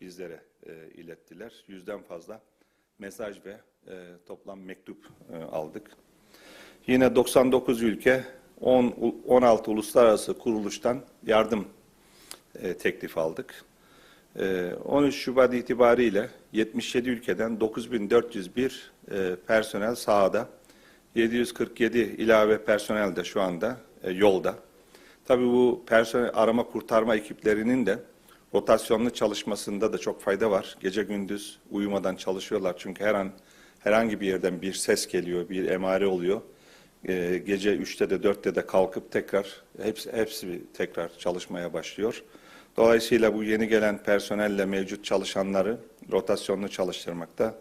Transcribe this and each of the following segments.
bizlere e, ilettiler. Yüzden fazla mesaj ve e, toplam mektup e, aldık. Yine 99 ülke 10, u- 16 uluslararası kuruluştan yardım e, teklif aldık. E, 13 Şubat itibariyle 77 ülkeden 9401 e, personel sahada, 747 ilave personel de şu anda e, yolda. Tabii bu personel arama kurtarma ekiplerinin de rotasyonlu çalışmasında da çok fayda var. Gece gündüz uyumadan çalışıyorlar çünkü her an herhangi bir yerden bir ses geliyor, bir emare oluyor. Ee, gece 3'te de 4'te de kalkıp tekrar hepsi, hepsi tekrar çalışmaya başlıyor. Dolayısıyla bu yeni gelen personelle mevcut çalışanları rotasyonlu çalıştırmakta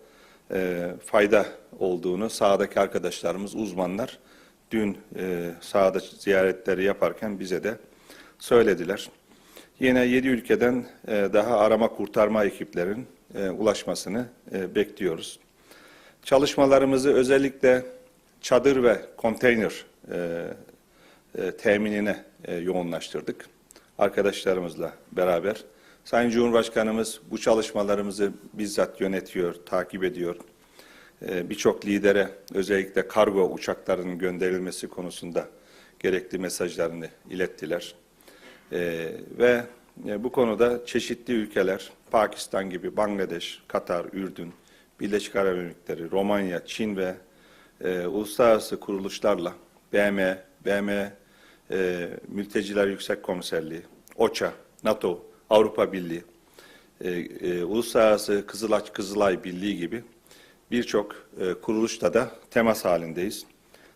e, fayda olduğunu sahadaki arkadaşlarımız, uzmanlar dün e, sahada ziyaretleri yaparken bize de söylediler. Yine 7 ülkeden e, daha arama kurtarma ekiplerin e, ulaşmasını e, bekliyoruz. Çalışmalarımızı özellikle çadır ve konteyner teminine yoğunlaştırdık. Arkadaşlarımızla beraber. Sayın Cumhurbaşkanımız bu çalışmalarımızı bizzat yönetiyor, takip ediyor. Birçok lidere özellikle kargo uçaklarının gönderilmesi konusunda gerekli mesajlarını ilettiler. E, ve e, bu konuda çeşitli ülkeler, Pakistan gibi, Bangladeş, Katar, Ürdün, Birleşik Arap Emirlikleri, Romanya, Çin ve e, uluslararası kuruluşlarla BM, BM, e, Mülteciler Yüksek Komiserliği, OÇA, NATO, Avrupa Birliği, e, e, Uluslararası Kızılaç Kızılay Birliği gibi birçok e, kuruluşta da temas halindeyiz.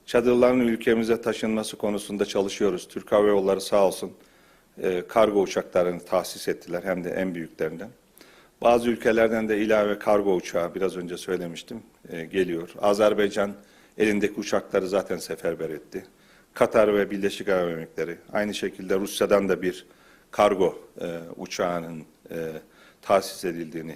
Çadırların ülkemize taşınması konusunda çalışıyoruz. Türk Hava Yolları sağ olsun e, kargo uçaklarını tahsis ettiler hem de en büyüklerinden. Bazı ülkelerden de ilave kargo uçağı biraz önce söylemiştim e, geliyor. Azerbaycan elindeki uçakları zaten seferber etti. Katar ve Birleşik Arap Emirlikleri aynı şekilde Rusya'dan da bir kargo e, uçağının e, tahsis edildiğini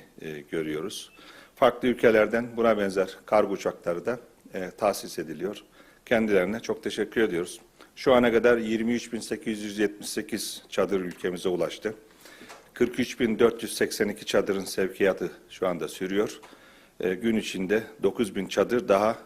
görüyoruz. Farklı ülkelerden buna benzer kargo uçakları da e, tahsis ediliyor. Kendilerine çok teşekkür ediyoruz. Şu ana kadar 23.878 çadır ülkemize ulaştı. 43.482 çadırın sevkiyatı şu anda sürüyor. E, gün içinde 9.000 çadır daha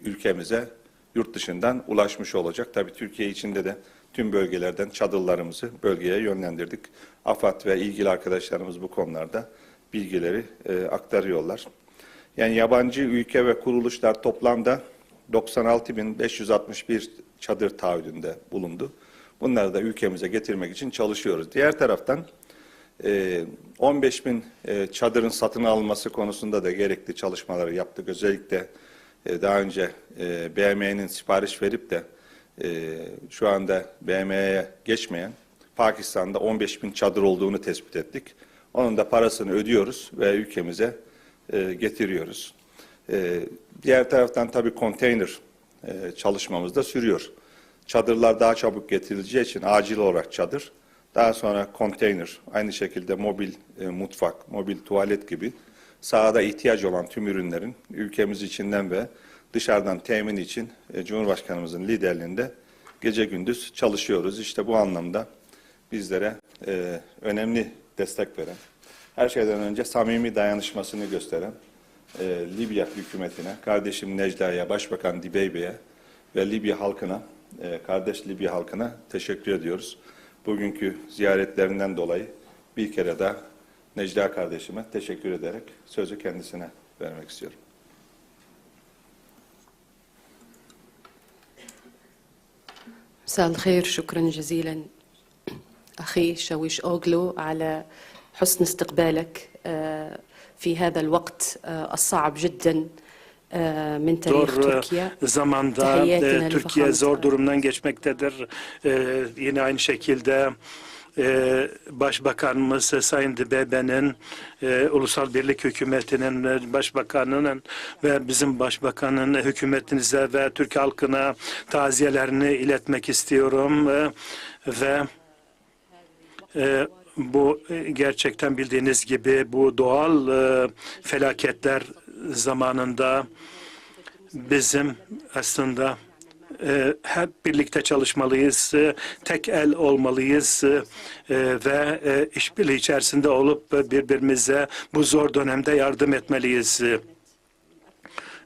ülkemize yurt dışından ulaşmış olacak. Tabii Türkiye içinde de tüm bölgelerden çadırlarımızı bölgeye yönlendirdik. AFAD ve ilgili arkadaşlarımız bu konularda bilgileri e, aktarıyorlar. Yani yabancı ülke ve kuruluşlar toplamda 96.561 çadır taahhüdünde bulundu. Bunları da ülkemize getirmek için çalışıyoruz. Diğer taraftan e, 15 bin e, çadırın satın alınması konusunda da gerekli çalışmaları yaptık. Özellikle e, daha önce e, BM'nin sipariş verip de e, şu anda BM'ye geçmeyen Pakistan'da 15 bin çadır olduğunu tespit ettik. Onun da parasını ödüyoruz ve ülkemize e, getiriyoruz. E, diğer taraftan tabii konteyner e, çalışmamız da sürüyor. Çadırlar daha çabuk getirileceği için acil olarak çadır, daha sonra konteyner, aynı şekilde mobil e, mutfak, mobil tuvalet gibi sahada ihtiyaç olan tüm ürünlerin ülkemiz içinden ve dışarıdan temin için e, Cumhurbaşkanımızın liderliğinde gece gündüz çalışıyoruz. İşte bu anlamda bizlere e, önemli destek veren, her şeyden önce samimi dayanışmasını gösteren e, Libya hükümetine, kardeşim Necla'ya, Başbakan Dibeybe'ye ve Libya halkına, e, kardeş Libya halkına teşekkür ediyoruz. Bugünkü ziyaretlerinden dolayı bir kere daha Necla kardeşime teşekkür ederek sözü kendisine vermek istiyorum. مساء الخير شكرا جزيلا أخي شاويش أوغلو على حسن استقبالك آه، في هذا الوقت آه، الصعب جدا آه، من تاريخ Zor تركيا e, zamanda Tahiyyatine e, Türkiye lifahamı zor sağ- durumdan geçmektedir. E, yine aynı şekilde e, Başbakanımız e, Sayın Dibebe'nin, e, Ulusal Birlik Hükümeti'nin, e, Başbakanının ve bizim Başbakanın e, hükümetinize ve Türk halkına taziyelerini iletmek istiyorum. E, ve e, bu e, gerçekten bildiğiniz gibi bu doğal e, felaketler zamanında bizim aslında e, hep birlikte çalışmalıyız, tek el olmalıyız ve işbirliği içerisinde olup birbirimize bu zor dönemde yardım etmeliyiz.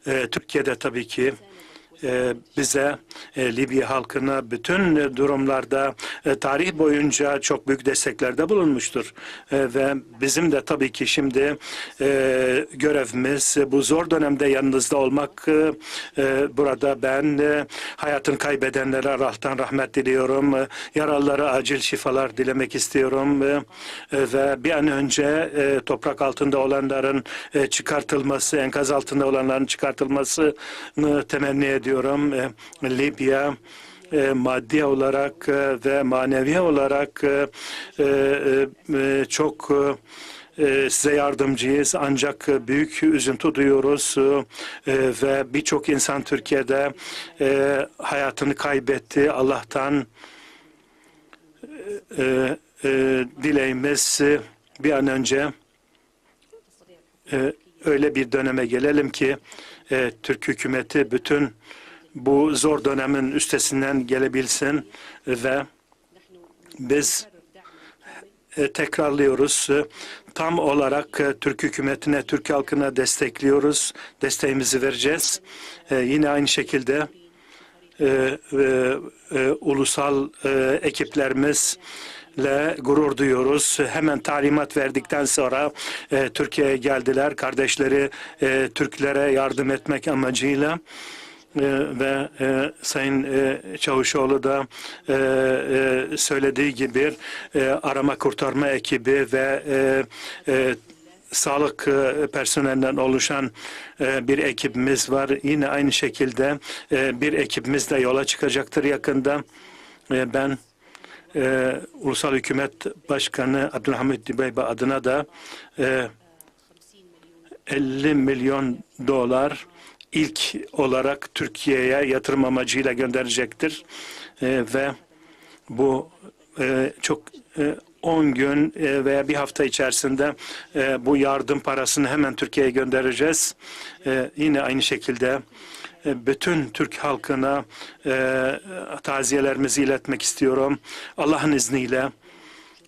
Türkiye'de tabii ki bize e, Libya halkına bütün e, durumlarda e, tarih boyunca çok büyük desteklerde bulunmuştur. E, ve bizim de tabii ki şimdi e, görevimiz e, bu zor dönemde yanınızda olmak. E, e, burada ben e, hayatını kaybedenlere Allah'tan rahmet diliyorum. E, yaralılara acil şifalar dilemek istiyorum. E, e, ve bir an önce e, toprak altında olanların e, çıkartılması, enkaz altında olanların çıkartılmasını temenni ediyorum. E, Libya e, maddi olarak e, ve manevi olarak çok size yardımcıyız ancak büyük üzüntü duyuyoruz ve birçok insan Türkiye'de hayatını kaybetti. Allah'tan dileğimiz bir an önce öyle bir döneme gelelim ki Türk hükümeti bütün bu zor dönemin üstesinden gelebilsin ve biz e, tekrarlıyoruz. Tam olarak e, Türk hükümetine, Türk halkına destekliyoruz. Desteğimizi vereceğiz. E, Yine aynı şekilde ulusal e, ekiplerimizle gurur duyuyoruz. Hemen talimat verdikten sonra e, Türkiye'ye geldiler. Kardeşleri e, Türklere yardım etmek amacıyla. E, ve e, Sayın e, Çavuşoğlu da e, e, söylediği gibi e, arama kurtarma ekibi ve e, e, sağlık e, personelinden oluşan e, bir ekibimiz var. Yine aynı şekilde e, bir ekibimiz de yola çıkacaktır yakında. Ben Ulusal Hükümet Başkanı Abdülhamit Dibeybe adına da e, 50 milyon dolar ilk olarak Türkiye'ye yatırım amacıyla gönderecektir. E, ve bu e, çok e, 10 gün e, veya bir hafta içerisinde e, bu yardım parasını hemen Türkiye'ye göndereceğiz. E, yine aynı şekilde bütün Türk halkına taziyelerimizi iletmek istiyorum. Allah'ın izniyle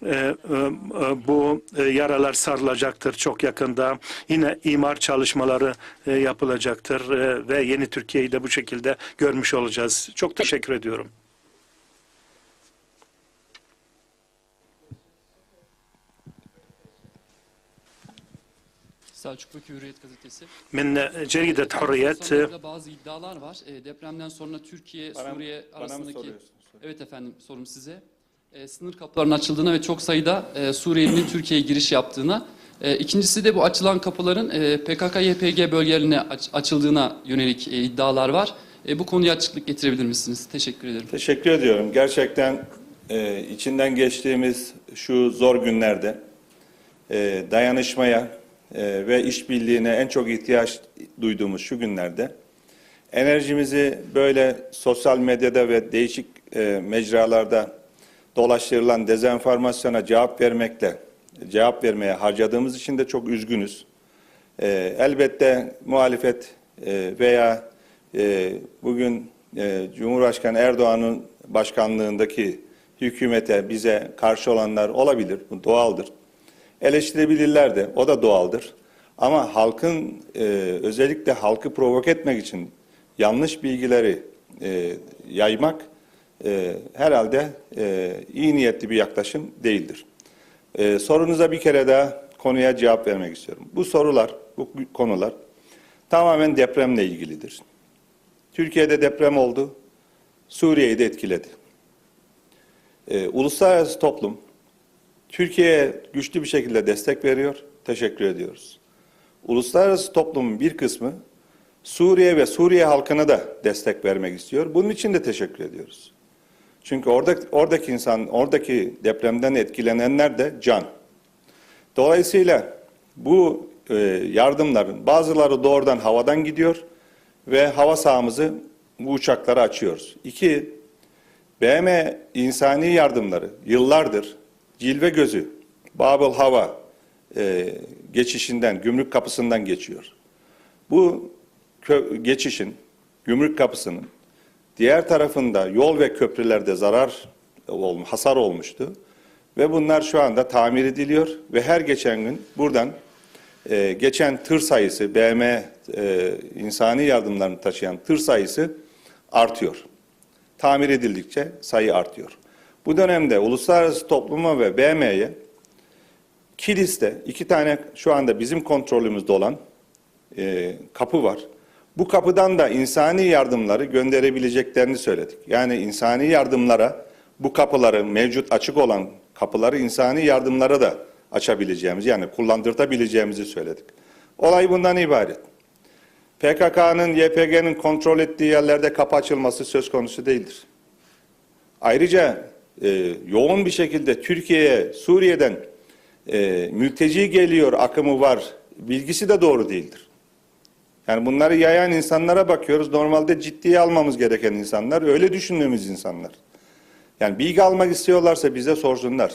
ee, e, e, bu e, yaralar sarılacaktır çok yakında. Yine imar çalışmaları yapılacaktır ve yeni Türkiye'yi de bu şekilde görmüş olacağız. Çok teşekkür ediyorum. Selçuklu Hürriyet gazetesi. Min Ceridet Hürriyet. Bazı iddialar var. Depremden sonra Türkiye, Suriye arasındaki... Evet efendim sorum size. E, sınır kapılarının açıldığına ve çok sayıda e, Suriyelinin Türkiye'ye giriş yaptığına. E, ikincisi de bu açılan kapıların e, PKK-YPG bölgelerine aç- açıldığına yönelik e, iddialar var. Bu konuya açıklık getirebilir misiniz? Teşekkür ederim. Teşekkür ediyorum. Gerçekten içinden geçtiğimiz şu zor günlerde dayanışmaya ve işbirliğine en çok ihtiyaç duyduğumuz şu günlerde enerjimizi böyle sosyal medyada ve değişik e, mecralarda dolaştırılan dezenformasyona cevap vermekle cevap vermeye harcadığımız için de çok üzgünüz. E, elbette muhalefet e, veya e, bugün e, Cumhurbaşkanı Erdoğan'ın başkanlığındaki hükümete bize karşı olanlar olabilir. Bu doğaldır. Eleştirebilirler de o da doğaldır. Ama halkın e, özellikle halkı provoke etmek için yanlış bilgileri e, yaymak e, herhalde e, iyi niyetli bir yaklaşım değildir. Ee, sorunuza bir kere daha konuya cevap vermek istiyorum. Bu sorular, bu konular tamamen depremle ilgilidir. Türkiye'de deprem oldu, Suriye'yi de etkiledi. Uluslararası toplum Türkiye'ye güçlü bir şekilde destek veriyor, teşekkür ediyoruz. Uluslararası toplumun bir kısmı Suriye ve Suriye halkına da destek vermek istiyor. Bunun için de teşekkür ediyoruz. Çünkü orada, oradaki insan, oradaki depremden etkilenenler de can. Dolayısıyla bu e, yardımların bazıları doğrudan havadan gidiyor ve hava sahamızı bu uçaklara açıyoruz. İki, BM insani yardımları yıllardır cilve gözü, Babel hava e, geçişinden, gümrük kapısından geçiyor. Bu geçişin, gümrük kapısının Diğer tarafında yol ve köprülerde zarar, hasar olmuştu. Ve bunlar şu anda tamir ediliyor ve her geçen gün buradan e, geçen tır sayısı, BM e, insani yardımlarını taşıyan tır sayısı artıyor. Tamir edildikçe sayı artıyor. Bu dönemde uluslararası topluma ve BM'ye Kilis'te iki tane şu anda bizim kontrolümüzde olan e, kapı var. Bu kapıdan da insani yardımları gönderebileceklerini söyledik. Yani insani yardımlara bu kapıları mevcut açık olan kapıları insani yardımlara da açabileceğimiz yani kullandırtabileceğimizi söyledik. Olay bundan ibaret. PKK'nın, YPG'nin kontrol ettiği yerlerde kapı açılması söz konusu değildir. Ayrıca e, yoğun bir şekilde Türkiye'ye Suriye'den e, mülteci geliyor akımı var bilgisi de doğru değildir. Yani bunları yayan insanlara bakıyoruz. Normalde ciddiye almamız gereken insanlar, öyle düşündüğümüz insanlar. Yani bilgi almak istiyorlarsa bize sorsunlar.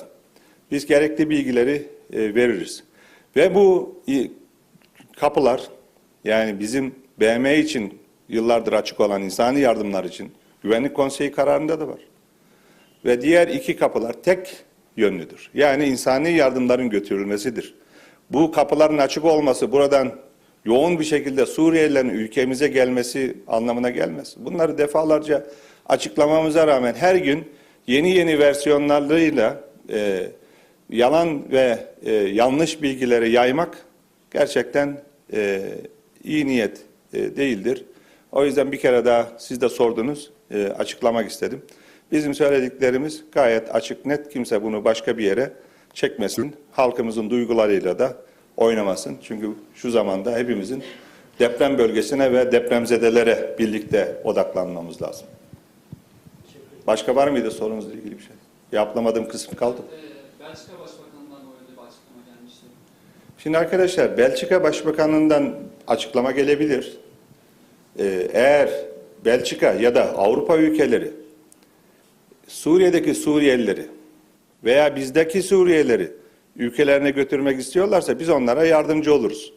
Biz gerekli bilgileri e, veririz. Ve bu i- kapılar yani bizim BM için yıllardır açık olan insani yardımlar için Güvenlik Konseyi kararında da var. Ve diğer iki kapılar tek yönlüdür. Yani insani yardımların götürülmesidir. Bu kapıların açık olması buradan yoğun bir şekilde Suriyelilerin ülkemize gelmesi anlamına gelmez. Bunları defalarca açıklamamıza rağmen her gün yeni yeni versiyonlarıyla e, yalan ve e, yanlış bilgileri yaymak gerçekten e, iyi niyet e, değildir. O yüzden bir kere daha siz de sordunuz, e, açıklamak istedim. Bizim söylediklerimiz gayet açık, net. Kimse bunu başka bir yere çekmesin. Halkımızın duygularıyla da oynamasın. Çünkü şu zamanda hepimizin deprem bölgesine ve depremzedelere birlikte odaklanmamız lazım. Başka var mıydı sorunuzla ilgili bir şey? Cevaplamadığım kısım kaldı. Ee, Belçika Başbakanı'ndan yönde bir açıklama gelmişti. Şimdi arkadaşlar Belçika Başbakanlığından açıklama gelebilir. Ee, eğer Belçika ya da Avrupa ülkeleri Suriye'deki Suriyelileri veya bizdeki Suriyelileri ülkelerine götürmek istiyorlarsa biz onlara yardımcı oluruz.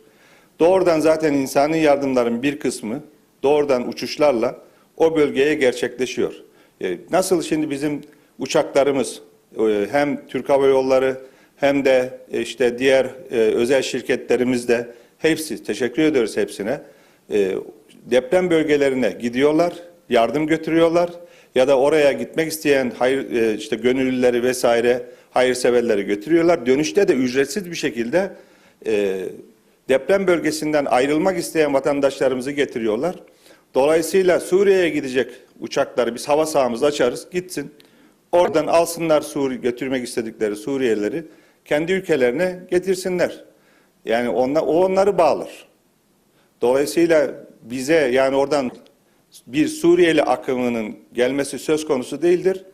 Doğrudan zaten insani yardımların bir kısmı doğrudan uçuşlarla o bölgeye gerçekleşiyor. E, Nasıl şimdi bizim uçaklarımız e, hem Türk Hava Yolları hem de e, işte diğer özel şirketlerimiz de hepsi teşekkür ediyoruz hepsine. Deprem bölgelerine gidiyorlar, yardım götürüyorlar ya da oraya gitmek isteyen hayır işte gönüllüleri vesaire hayırseverleri götürüyorlar. Dönüşte de ücretsiz bir şekilde e, deprem bölgesinden ayrılmak isteyen vatandaşlarımızı getiriyorlar. Dolayısıyla Suriye'ye gidecek uçakları biz hava sahamızı açarız, gitsin. Oradan alsınlar Suri götürmek istedikleri Suriyelileri kendi ülkelerine getirsinler. Yani onlar, o onları bağlar. Dolayısıyla bize yani oradan bir Suriyeli akımının gelmesi söz konusu değildir.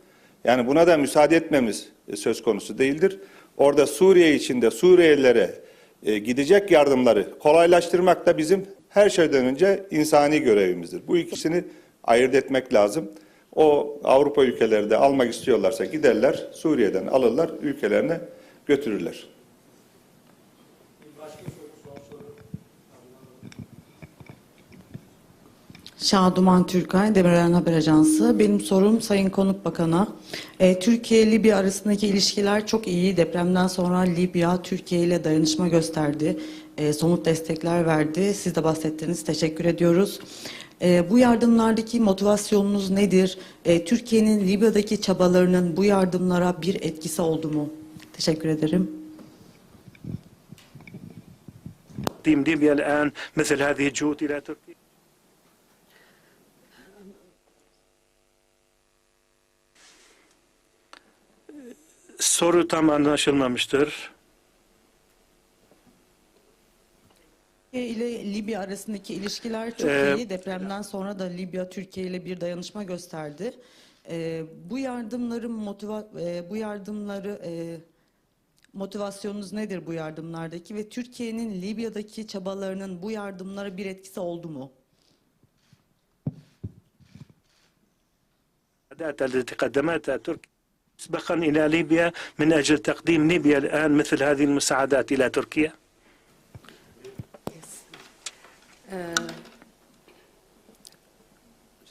Yani buna da müsaade etmemiz e, söz konusu değildir. Orada Suriye içinde Suriyelilere e, gidecek yardımları kolaylaştırmak da bizim her şeyden önce insani görevimizdir. Bu ikisini ayırt etmek lazım. O Avrupa ülkeleri de almak istiyorlarsa giderler, Suriye'den alırlar, ülkelerine götürürler. Şaduman Türkay, Demirören Haber Ajansı. Benim sorum Sayın Konuk Bakan'a. E, Türkiye-Libya arasındaki ilişkiler çok iyi. Depremden sonra Libya Türkiye ile dayanışma gösterdi. E, somut destekler verdi. Siz de bahsettiniz. Teşekkür ediyoruz. E, bu yardımlardaki motivasyonunuz nedir? E, Türkiye'nin Libya'daki çabalarının bu yardımlara bir etkisi oldu mu? Teşekkür ederim. تقديم ليبيا الآن مثل هذه الجهود إلى تركيا Soru tam anlaşılmamıştır. Türkiye ile Libya arasındaki ilişkiler çok Ee, iyi. Depremden sonra da Libya Türkiye ile bir dayanışma gösterdi. Ee, bu yardımların motiva e, bu yardımları e, motivasyonunuz nedir bu yardımlardaki ve Türkiye'nin Libya'daki çabalarının bu yardımlara bir etkisi oldu mu? المساعدات التي قدمتها تركيا مسبقا إلى ليبيا من أجل تقديم ليبيا الآن مثل هذه المساعدات إلى تركيا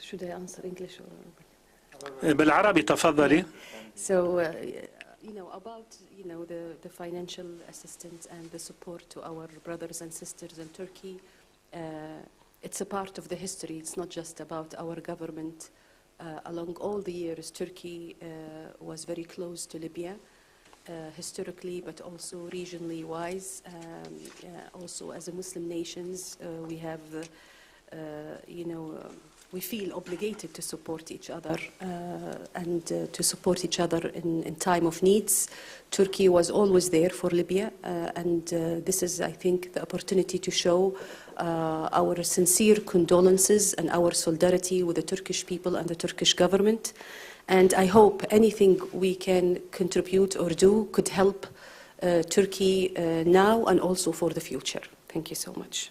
Should I answer English or بالعربي تفضلي So, uh, you know, about, you know, the, the financial assistance and the support to our brothers and sisters in Turkey, uh, it's a part of the history. It's not just about our government. Uh, along all the years, Turkey uh, was very close to Libya, uh, historically, but also regionally wise. Um, uh, also, as a Muslim nations, uh, we have, uh, uh, you know, um, we feel obligated to support each other uh, and uh, to support each other in, in time of needs. Turkey was always there for Libya, uh, and uh, this is, I think, the opportunity to show uh, our sincere condolences and our solidarity with the Turkish people and the Turkish government. And I hope anything we can contribute or do could help uh, Turkey now and also for the future. Thank you so much.